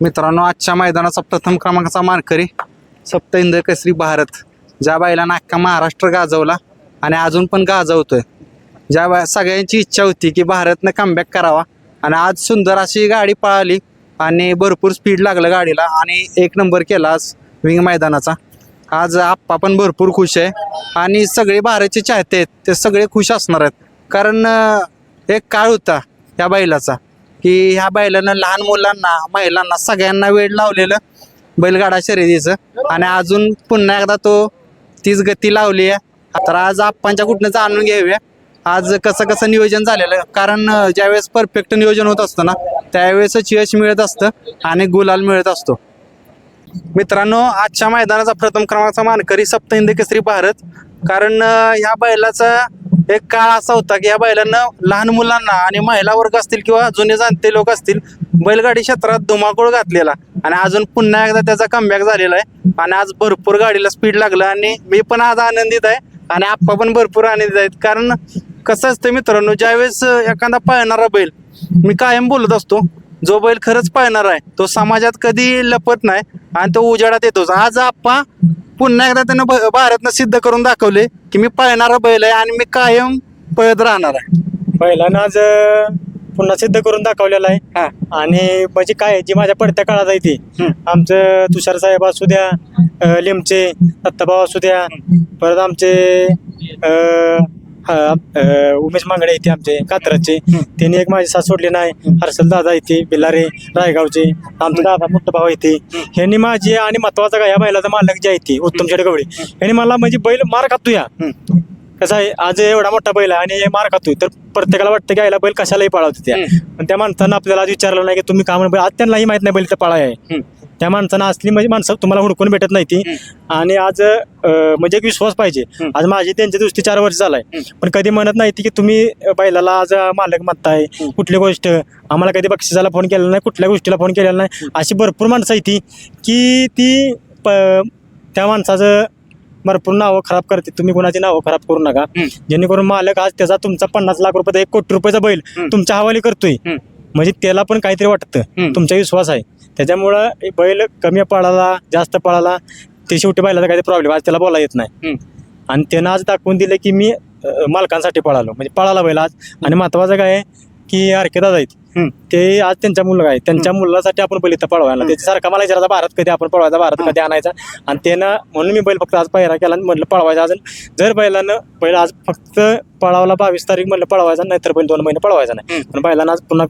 मित्रांनो आजच्या मैदानाचा प्रथम क्रमांकाचा मानकरी सप्त इंद्र केसरी भारत. ज्या बैलानं अख्खा महाराष्ट्र गाजवला आणि अजून पण गाजवतोय. ज्या बाय सगळ्यांची इच्छा होती की भारतनं कमबॅक करावा. आणि आज सुंदर अशी गाडी पळाली आणि भरपूर स्पीड लागलं गाडीला आणि एक नंबर केला आज विंग मैदानाचा. आज आप्पा पण भरपूर खुश आहे. आणि सगळे भारतचे चाहते आहेत ते सगळे खुश असणार आहेत. कारण एक काळ होता या बैलाचा की ह्या बैलानं लहान मुलांना महिलांना सगळ्यांना वेळ लावलेलं बैलगाडा शर्यतीचं. आणि अजून पुन्हा एकदा तो तीच गती लावली आहे. तर आज आप्पांच्या कुठनं जाणून घेऊया आज कसं कसं नियोजन झालेलं कारण ज्यावेळेस परफेक्ट नियोजन होत असतं ना त्यावेळेसच यश मिळत असतं आणि गुलाल मिळत असतो. मित्रांनो आजच्या मैदानाचा प्रथम क्रमांकाचा मानकरी सप्त हिंद केसरी भारत. कारण ह्या बैलाचा एक काळ असा होता की या बैलांना लहान मुलांना आणि महिला वर्ग असतील किंवा जुने जाणते लोक असतील बैलगाडी क्षेत्रात धुमाकूळ घातलेला. आणि अजून पुन्हा एकदा त्याचा कमबॅक झालेला आहे. आणि आज भरपूर गाडीला स्पीड लागलं आणि मी पण आज आनंदित आहे. आणि आप्पा पण भरपूर आनंदित आहेत. कारण कसं असतं मित्रांनो ज्यावेळेस एखादा पळणारा बैल मी कायम बोलत असतो जो बैल खरंच पाळणार आहे तो समाजात कधी लपत नाही आणि तो उजाडात येतोच आज आप्पा पुन्हा एकदा त्यानं भारतनं सिद्ध करून दाखवले की मी पळणारा बैल आहे आणि मी कायम पळत राहणार आहे. पहिल्यानं आज पुन्हा सिद्ध करून दाखवलेला आहे. आणि म्हणजे काय जी माझ्या पडत्या काळात आहे ती. आमचं तुषार साहेब असू द्या लिमचे दत्ताभाऊ असू द्या परत आमचे अं, उमेश मांगडे येते आमचे कात्रजचे. त्यांनी एक माझी साथ सोडली नाही. हर्षल दादा येते बिल्लारे रायगावचे. आमचे दादा मोठा भाऊ येते ह्यांनी माझी आणि महत्त्वाचा काय या बैलाचा मालक जे आहे ते उत्तम शेडगवळे. यांनी मला म्हणजे बैल मार खातो या कसं आहे आज एवढा मोठा बैल आहे आणि हे मार खातोय. तर प्रत्येकाला वाटतं की आईला बैल कशालाही पळावतो त्या पण त्या माणसानं आपल्याला आज विचारलं नाही की तुम्ही का म्हणून बैल आज त्यांनाही माहीत नाही बैल तर पळा आहे. त्या माणसानं असली म्हणजे माणसं तुम्हाला हुडकून भेटत नाही ती. आणि आज अं, म्हणजे एक विश्वास पाहिजे. आज माझी त्यांच्या दृष्टी चार वर्ष झालाय. पण कधी म्हणत नाही ती की तुम्ही बैलाला आज मालक म्हणताय कुठली गोष्ट? आम्हाला कधी बक्षिसाला फोन केलेला नाही कुठल्या गोष्टीला फोन केलेला नाही. अशी भरपूर माणसं आहे ती की ती प- त्या माणसाचं भरपूर नावं खराब करते. तुम्ही कोणाची नावं खराब करू नका. जेणेकरून मालक आज त्याचा तुमचा पन्नास लाख रुपयाचा एक कोटी रुपयाचा बैल तुमच्या हवाली करतोय. म्हणजे त्याला पण काहीतरी वाटतं. तुमचा विश्वास आहे. त्याच्यामुळं बैल कमी पळाला जास्त पळाला ते शेवटी बैलाचा काही प्रॉब्लेम आज त्याला बोला येत नाही आणि त्यानं आज दाखवून दिलं की मी मालकांसाठी पळालो. म्हणजे पळाला बैल आज. आणि महत्वाचं काय आहे की अर्केदादा आहेत. ते आज त्यांच्या मुलगा आहे त्यांच्या मुलासाठी आपण बैल इथं पळवायला. त्याच्यासारखा मला विचारायचा भारत कधी आपण पळवायचा? भारत कधी आणायचा? आणि त्यानं म्हणून मी बैल फक्त आज पायरा केला आणि म्हटलं पळवायचा अजून. जर बैलानं बैल आज फक्त पळावला बावीस तारीख म्हटलं पळवायचा नाहीतर बैल दोन महिने पळवायचा नाही. पण बैलानं आज पुन्हा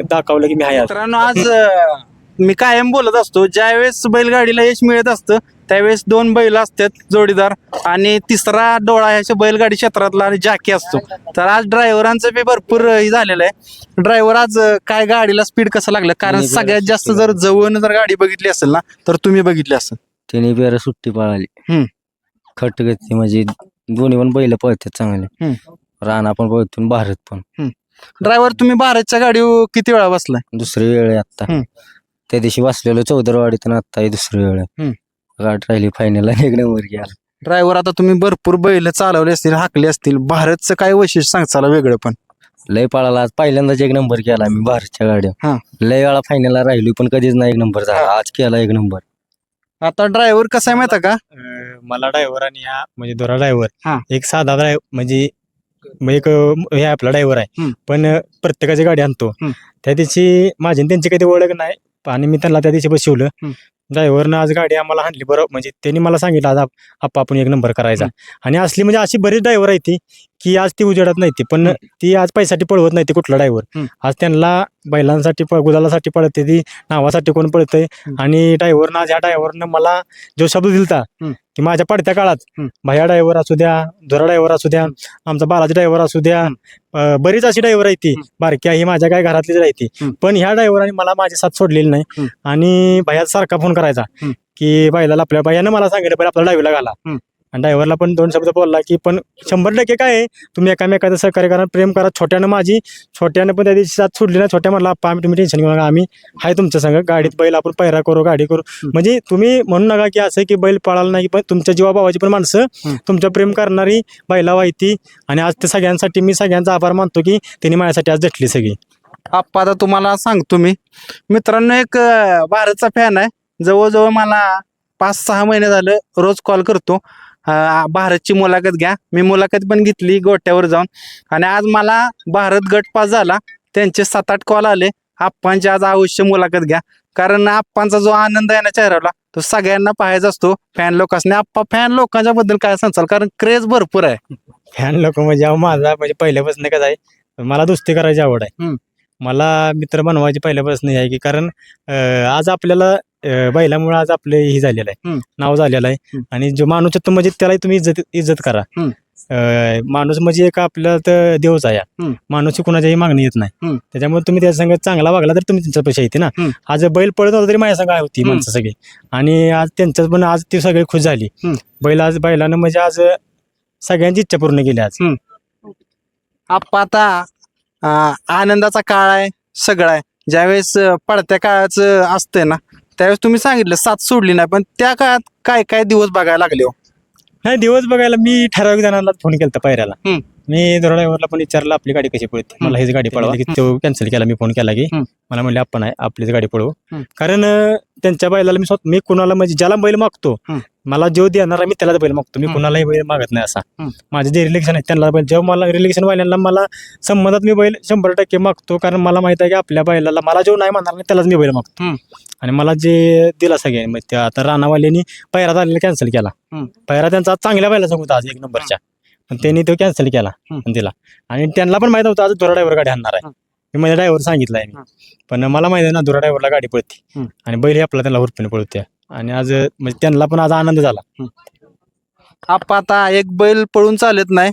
दाखवलं की मी आहे आज. मित्रांनो आज अं, मी कायम बोलत असतो ज्यावेळेस बैलगाडीला यश मिळत असतं त्यावेळेस दोन बैल असतात जोडीदार आणि तिसरा डोळा ह्याच्या बैलगाडी क्षेत्रातला आणि जाकी असतो. तर आज ड्रायव्हरांचं बी भरपूर हे झालेलं आहे. ड्रायव्हर आज काय गाडीला स्पीड कसं लागलं? कारण सगळ्यात जास्त जर जवळ जर गाडी बघितली असेल ना तर तुम्ही बघितली असेल. त्याने बेर सुट्टी पळाली. खट गती म्हणजे दोन्ही पण बैल पळतात चांगले. राणा पण पळतो भारत पण. ड्रायव्हर तुम्ही भारतच्या गाडीवर किती वेळा बसलाय? दुसरी वेळ आता. त्या दिवशी बसलेलो चौदरवाडीत आणि आता ही दुसरी वेळ. हम्म. गाठ राहिली फायनल एक नंबर गेला. ड्रायव्हर आता तुम्ही भरपूर बैल चालवले असतील हाकले असतील. भारतचं काय वैशिष्ट्य सांगचाला वेगळं पण? लय पळाला. आज पहिल्यांदाच एक नंबर केला मी भारतच्या हा. गाड्या लय वेळा फायनलला राहिलो पण कधीच नाही एक नंबर झाला. आज केला एक नंबर. आता ड्रायव्हर कसा आहे माहिती आहे का? अं, मला ड्रायव्हर आणि हा म्हणजे दोरा ड्रायव्हर हा. एक साधा ड्रायव्हर म्हणजे म्हणजे एक अं, हे आपला ड्रायव्हर आहे. हम्म. पण अं, प्रत्येकाची गाडी आणतो. हम्म. त्या दिवशी माझी आणि त्यांची काही ओळख नाही. आणि मी त्यांना त्या दिवशी बसवलं. ड्रायव्हरनं आज गाडी आम्हाला हाणली बरोबर म्हणजे त्यांनी मला सांगितलं आज आप- आप्पा आपण एक नंबर करायचा. आणि असली म्हणजे अशी बरीच ड्रायव्हर आहे ती. की आज ती उजेडत नाही ती पण. ती आज पैसाठी पळवत नाही ती कुठला ड्रायव्हर. आज त्यांना बैलांसाठी प- गुलालासाठी पळते ती नावासाठी कोण पळतंय आणि ड्रायव्हरनं आज ह्या ड्रायव्हरनं मला जो शब्द दिलता. की माझ्या पडत्या काळात. भया ड्रायव्हर असू द्या धोरा ड्रायव्हर असू द्या आमचा बालाजी ड्रायव्हर असू द्या बरीच अशी ड्रायव्हर आहे ती बारक्या ही माझ्या काय घरातलीच राहते. पण ह्या ड्रायव्हरांनी मला माझी साथ सोडलेली नाही. आणि भया सारखा फोन करायचा. की बैलाला आपल्या भयानं मला सांगितलं बैल आपला ड्रायव्हरला घाला. आणि ड्रायव्हरला पण दोन शब्द बोलला की पण शंभर टक्के काय आहे? तुम्ही एकामेकाचं सहकार्य करा प्रेम करा. छोट्यानं माझी छोट्यानं पण त्या दिवशी साथ सोडली ना छोट्या म्हणला "आप्पा, आम्ही तुम्ही टेन्शन घेऊ नका. आम्ही आहे तुमच्या संग. गाडीत बैल आपण पैरा करू गाडी करू. म्हणजे तुम्ही म्हणू नका की असं की बैल पळाला नाही पण तुमच्या जीवाभावाची पण माणसं. तुमच्या प्रेम करणारी बैला वाहती आणि आज ते सगळ्यांसाठी मी सगळ्यांचा आभार मानतो की त्यांनी माझ्यासाठी आज झटली सगळी. आप्पा आता तुम्हाला सांगतो मी मित्रांनो एक भारतचा फॅन आहे. जवळजवळ मला पाच सहा महिने झालं रोज कॉल करतो. भारतची मुलाखत घ्या. मी मुलाखत पण घेतली गोट्यावर जाऊन. आणि आज मला भारत गट पास झाला. त्यांचे सात आठ कॉल आले. आप्पांची आज अवश्य मुलाखत घ्या. कारण आप्पांचा जो आनंद आहे ना चेहऱ्याला तो सगळ्यांना पाहायचा असतो. फॅन लोकांनी आप्पा फॅन लोकांच्या बद्दल काय सांगाल? कारण क्रेज भरपूर आहे. फॅन लोक म्हणजे माझा म्हणजे पहिल्यापासून कसं आहे. मला दोस्ती करायची आवड आहे. मला मित्र बनवायची पहिल्यापासून आहे की कारण आज आपल्याला अं, बैलामुळे आज आपले हे झालेलं आहे हम्म. नाव झालेलं आहे हम्म. आणि जो माणूस आहे तो म्हणजे त्याला तुम्ही इज्जत इज्जत करा हम्म. अं, माणूस म्हणजे एक आपला तर देवच आहे हम्म. माणूसची कुणाच्याही मागणी येत नाही हम्म. त्याच्यामुळे तुम्ही त्या संघ चांगला वागला तर तुम्ही त्यांच्या पैसे येते ना हम्म. आज बैल पळत होता तरी माझ्या संघ होती हम्म. माणसं सगळी आणि आज त्यांच्यात पण आज ती सगळी खुश झाली हम्म. बैल आज बैलानं म्हणजे आज सगळ्यांची इच्छा पूर्ण केली आज आप्पा आता अं, आनंदाचा काळ आहे सगळा आहे ज्यावेळेस अं, पडत्या काळाचं असतंय ना त्यावेळेस तुम्ही सांगितलं साथ सोडली नाही पण त्या काळात काय काय दिवस बघायला लागले हो नाही दिवस बघायला मी ठराविक जणांना फोन केला पायऱ्याला हम्म. मी ड्रायव्हरला पण विचारलं आपली गाडी कशी पळते मला हीच गाडी पळवा की तो कॅन्सल केला मी फोन केला की हम्म. मला म्हणले आपण आहे आपलीच गाडी पळवू हम्म. कारण अं, त्यांच्या बैलाला मी स्वतः मी कुणाला म्हणजे ज्याला बैल मागतो हम्म. मला जो देणार आहे मी त्यालाच बैल मागतो मी हम्म. कुणालाही बैल मागत नाही असा हम्म. माझे जे रिलेक्शन आहेत त्यांना बैल जेव्हा मला रिलेक्शन वाल्यांना मला संबंधात मी बैल शंभर टक्के मागतो कारण मला माहीत आहे की आपल्या बैलाला मला जो नाही म्हणणार नाही त्यालाच मी बैल मागतो हम्म. आणि मला जे दिला सगळ्यांनी मग त्या आता राणावाल्यांनी पैरा झालेला कॅन्सल केला हम्म. पैरा त्यांचा चांगल्या बैला होता आज एक नंबरच्या पण त्यांनी तो कॅन्सल केला. आणि दिला आणि त्यांना पण माहीत होतं आज दुरा ड्रायव्हर गाडी आणणार आहे. मी माझ्या ड्रायव्हर सांगितलं आहे. पण मला माहिती आहे ना दुरा ड्रायव्हरला गाडी पळते. आणि बैल हे आपला त्यांना हुरपणे पळते आणि आज म्हणजे त्यांना पण आज आनंद झाला आप्पा आता एक बैल पळून चालत नाही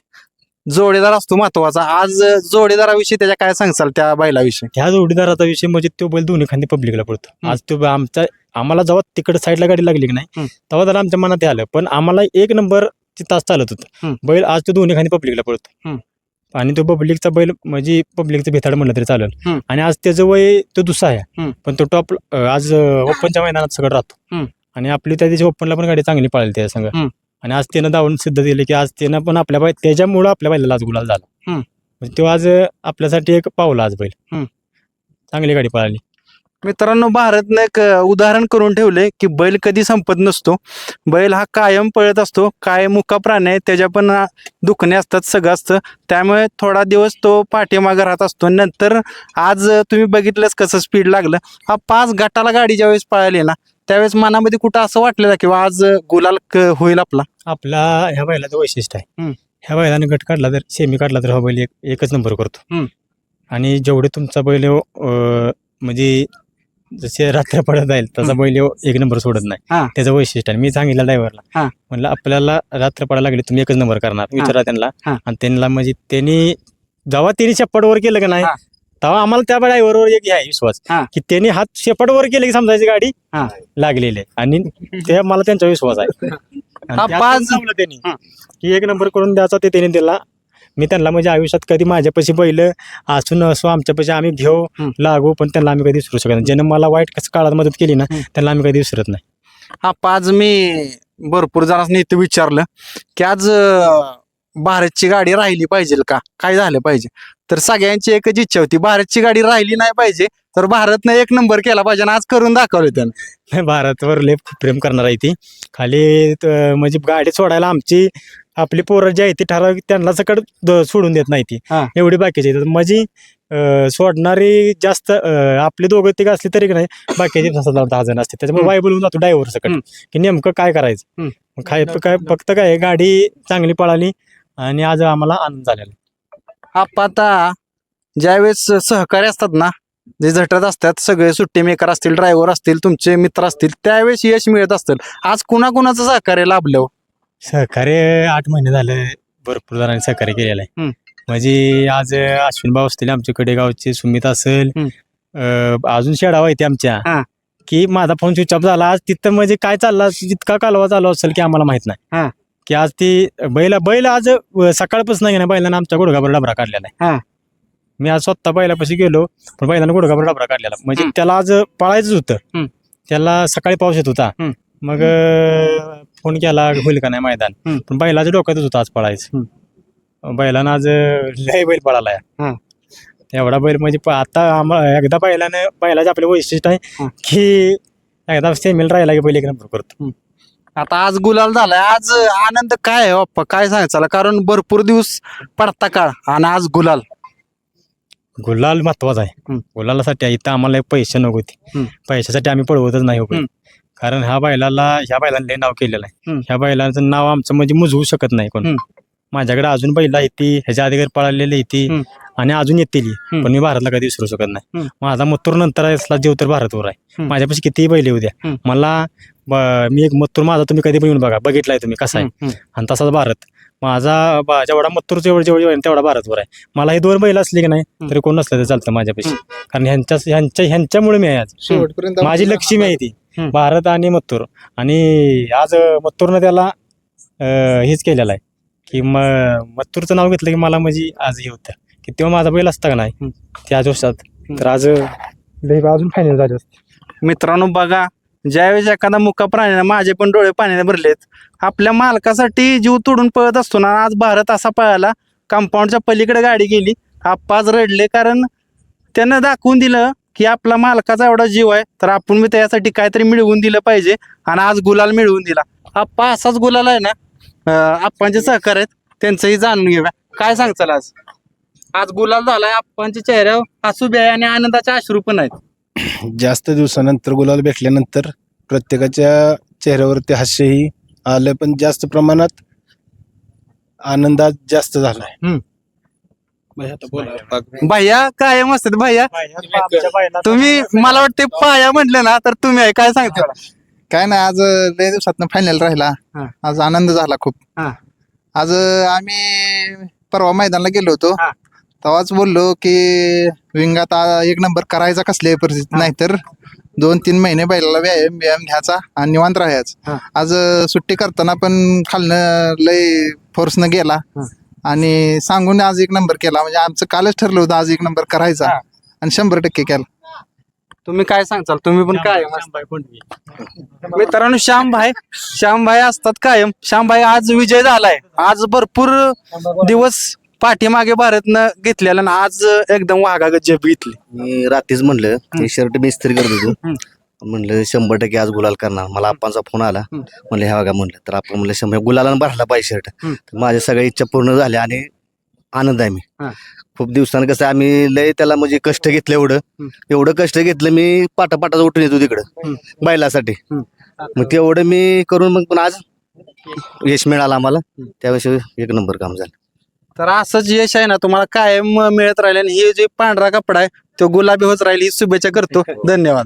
जोडीदार असतो महत्त्वाचा आज जोडीदाराविषयी त्याच्या काय सांगचाल त्या बैलाविषयी ह्या जोडीदाराचा विषय म्हणजे तो बैल दोन्ही खांदी पब्लिकला पडतो. आज तो आमच्या आम्हाला जेव्हा तिकडे साईडला गाडी लागली की नाही. तेव्हा त्याला आमच्या मनात आलं पण आम्हाला एक नंबर तास चालत होतं हम्म. बैल आज तो दोन्ही खांदी पब्लिकला पडतो हम्म. आणि तो पब्लिकचा बैल म्हणजे पब्लिकचं भेताड म्हणलं तरी चालेल हम्म. आणि आज त्याचं वय तो दुसरा आहे हम्म. पण तो टॉप आज ओपनच्या मैदानात सगळं राहतो हम्म. आणि आपली त्या दिवशी ओपनला पण गाडी चांगली पळाली त्या संघ हम्म. आणि आज त्यानं दावून सिद्ध दिले की आज त्यानं पण आपल्या बाय त्याच्यामुळं आपल्या बैलाला आज गुलाल झाला हम्म. म्हणजे तो आज आपल्यासाठी एक पावला आज बैल हम्म. चांगली गाडी पळाली मित्रांनो भारतनं एक उदाहरण करून ठेवले की बैल कधी संपत नसतो. बैल हा कायम पळत असतो. काय मुका प्राणी आहे त्याच्या पण दुखणे असतात सगळं असतं. त्यामुळे थोडा दिवस तो पाठीमागे राहत असतो. नंतर आज तुम्ही बघितलंच कसं स्पीड लागलं. हा पाच गटाला गाडी ज्यावेळेस पळाली ना त्यावेळेस मनामध्ये कुठं असं वाटलेलं किंवा आज गुलाल होईल आपला? आपला ह्या बैलाचं वैशिष्ट्य आहे. ह्या बैलाने गट काढला तर सेमी काढला तर हा बैल एक एकच नंबर करतो. आणि जेवढे तुमचा बैल म्हणजे जसे रात्र पडत जाईल तसा. बैल एक नंबर सोडत नाही हा. त्याचं वैशिष्ट्य आहे मी सांगितलं ड्रायव्हरला. म्हणलं आपल्याला रात्र पडायला लागली तुम्ही एकच नंबर करणार विचारा त्यांना हा. आणि त्यांना म्हणजे त्यांनी जेव्हा त्यांनी शेपटवर केलं का नाही हा. तेव्हा आम्हाला त्या ड्रायव्हरवर एक हे आहे विश्वास हा. की त्यांनी हात शेपटवर केले की समजायची गाडी हा. लागलेली आहे आणि ते मला त्यांचा विश्वास आहे आणि पाच- लावलं त्यांनी हं. की एक नंबर करून द्यायचा ते त्यांनी दिला मी त्यांना म्हणजे आयुष्यात कधी माझ्यापाशी बैल असू नसो आमच्यापाशी आम्ही घेऊ. लागू पण त्यांना आम्ही कधी विसरू शकत नाही. ज्यानं मला वाईट कसं काळात मदत केली ना. त्यांना आम्ही कधी विसरत नाही. हा आज मी भरपूर जणांनी इथं विचारलं की आज भारतची गाडी राहिली पाहिजे का? काय झालं पाहिजे? तर सगळ्यांची एकच इच्छा होती भारतची गाडी राहिली नाही पाहिजे तर भारतनं एक नंबर केला पाहिजे आणि आज करून दाखवलं त्यानं. भारतवर लय खूप प्रेम करणार आहे ती. खाली म्हणजे गाडी सोडायला आमची आपली पोरं जी आहे ती ठराविक त्यांना सकट द- सोडून देत नाही ती हा. एवढी बाकीची आहेत. माझी अं, सोडणारी जास्त अं, आपली दोघं तिघ असली तरी की नाही बाकीचे दहा दहा जण असते त्याच्यामुळे हम्म. वाय बोलून जातो ड्रायव्हर सकट हम्म. की नेमकं काय करायचं हम्म. मग काय काय फक्त काय गाडी चांगली पळाली आणि आज आम्हाला आनंद झालेला आप्पा आता ज्यावेळेस सहकारी असतात ना जे झटत असतात सगळे सुट्टी मेकर असतील ड्रायव्हर असतील तुमचे मित्र असतील त्यावेळेस यश मिळत असतील आज कुणाकुणाचं सहकार्य लाभलं? सहकार्य आठ महिने झाले भरपूर जणांनी सहकार्य केलेलं आहे हम्म. म्हणजे आज अश्विन भाऊ असतील आमच्याकडे गावचे सुमित असेल हम्म. अं, अजून शेडावा येते आमच्या. की माझा फोन स्विच ऑफ झाला आज तिथं म्हणजे काय चालला जितका कालवा चालू असेल की आम्हाला माहीत हा. नाही की आज ती बैला बैल आज अं, सकाळपासून नाही बैलानं आमच्या गुडघाभर डबरा काढलेला हा. आहे मी आज स्वतः बैलापाशी गेलो पण बैलानं गुडघाभर डबरा काढलेला म्हणजे हम्म. त्याला आज पळायचंच होतं. त्याला सकाळी पाऊस येत होता हम्म. मग अं, फोन केला होईल का नाही मैदान. पण बैलाच्या डोक्यातच होतं आज पळायचं बैलानं आज लय बैल पळालाय हा. एवढा बैल म्हणजे आता आम्हाला एकदा बैलानं बैलाचं आपलं वैशिष्ट्य आहे हं. की एकदा सेमील राहिला की बैल एक नंबर करतो आता आज गुलाल झालाय आज आनंद काय आहे बाप्पा काय सांगायचं कारण भरपूर दिवस पडता काळ आणि आज गुलाल गुलाल महत्त्वाचा आहे हं. गुलालासाठी इथं आम्हाला पैसे नको होते हं. पैशासाठी आम्ही पळवतच नाही हो. हं. कारण ह्या बैलाला ह्या बैलाने लय नाव केलेलं आहे हं. ह्या बैलाचं नाव आमचं म्हणजे मुजवू शकत नाही कोण. माझ्याकडे अजून बैला येते ह्याच्या अधिकार पळालेली येते. आणि अजून येतील. पण मी भारतला कधी विसरू शकत नाही. माझा मत्तूर नंतर असला जीव तर भारतवर आहे. माझ्यापाशी कितीही बैल येऊ द्या. मला ब- मी एक मत्तूर माझा तुम्ही कधी पण येऊन बघा बघितलाय तुम्ही कसा आहे हम्म. आणि तसाच भारत माझा बा- जेवढा मत्तूर जेवढ जेवढी होईल तेवढा भारतवर आहे मला हे दोन बैल असले की नाही तरी कोण नसलं तर चालतं माझ्यापाशी कारण ह्यांच्या ह्यांच्या ह्यांच्यामुळे मी आहे आज शेवटपर्यंत माझी लक्ष्मी आहे ती. भारत आणि मत्तूर आणि आज मत्तूरनं त्याला हेच केलेलं आहे की म मत्तूरचं नाव घेतलं की मला म्हणजे आज हे होतं. की तेव्हा माझा बैल असता का नाही. त्या दिवसात. तर आज अजून फायनल झाले असते. मित्रांनो बघा ज्यावेळेस एखादा मुका प्राण्याने माझे पण डोळे पाण्याने भरलेत. आपल्या मालकासाठी जीव तोडून पळत असतो ना आज भारत असा पळाला कंपाऊंडच्या पलीकडे गाडी गेली आप्पा आज रडले कारण त्यानं दाखवून दिलं की आपला मालकाचा एवढा जीव आहे तर आपण मी त्यासाठी काहीतरी मिळवून दिलं पाहिजे आणि आज गुलाल मिळवून दिला. आप्पा असाच गुलाल आहे ना? आप्पांचे सहकार आहेत त्यांचंही जाणून घेऊया. काय सांगचाल आज? आज गुलाल झालाय आप्पांच्या चेहऱ्यावर हसू बी आहे आणि आनंदाचे अश्रू पण आहेत. जास्त दिवसानंतर गुलाल भेटल्यानंतर प्रत्येकाच्या चेहऱ्यावरती हास्यही आलं पण जास्त प्रमाणात आनंदात जास्त झालाय. भैया कायम असतात भैया तुम्ही मला वाटते पाया म्हटलं ना तर तुम्ही आहे काय सांगता काय नाही आज लय दिवसात फायनल राहिला. आज आनंद झाला खूप. आज आम्ही परवा मैदानाला गेलो होतो. तेव्हाच बोललो की विंगात एक नंबर करायचा कसल्याही परिस्थितीत हा. नाहीतर दोन तीन महिने बैलाला व्यायाम व्यायाम घ्यायचा आणि निवांत राहायचं. आज सुट्टी करताना पण खालनं लय फोर्सनं गेला. आणि सांगून आज एक नंबर केला. म्हणजे आमचं कालच ठरलं होतं आज एक नंबर करायचा. हा. आणि शंभर टक्के केला. तुम्ही काय सांगचाल तुम्ही पण कायम असता. मित्रांनो श्यामभाई श्यामभाई असतात कायम. श्यामभाई आज विजय झालाय. आज भरपूर दिवस पाठीमागे भारतनं घेतलेला आणि आज एकदम वाघागत झेप घेतली. मी रात्रीच म्हणलं ते शर्ट मी इस्त्री करत होतो म्हणलं शंभर टक्के आज गुलाल करणार. मला आप्पांचा फोन आला. म्हणलं ह्या बघा म्हणलं तर आपण म्हणलं शंभर गुलाला भरला पाहिजे शर्ट. तर माझ्या सगळ्या इच्छा पूर्ण झाल्या आणि आनंद आहे मी. खूप दिवसानं कसं आम्ही लय त्याला म्हणजे कष्ट घेतलं एवढं. एवढं कष्ट घेतलं मी पाटा पाटाच उठून येतो तिकडं. बैलासाठी. मग तेवढं मी करून मग पण आज यश मिळालं आम्हाला. त्यावेळेस एक नंबर काम झालं. तर असंच यश आहे ना तुम्हाला कायम मिळत राहिले आणि हे जे पांढरा कपडा आहे तो गुलाबी होत राहील ही शुभेच्छा करतो. धन्यवाद.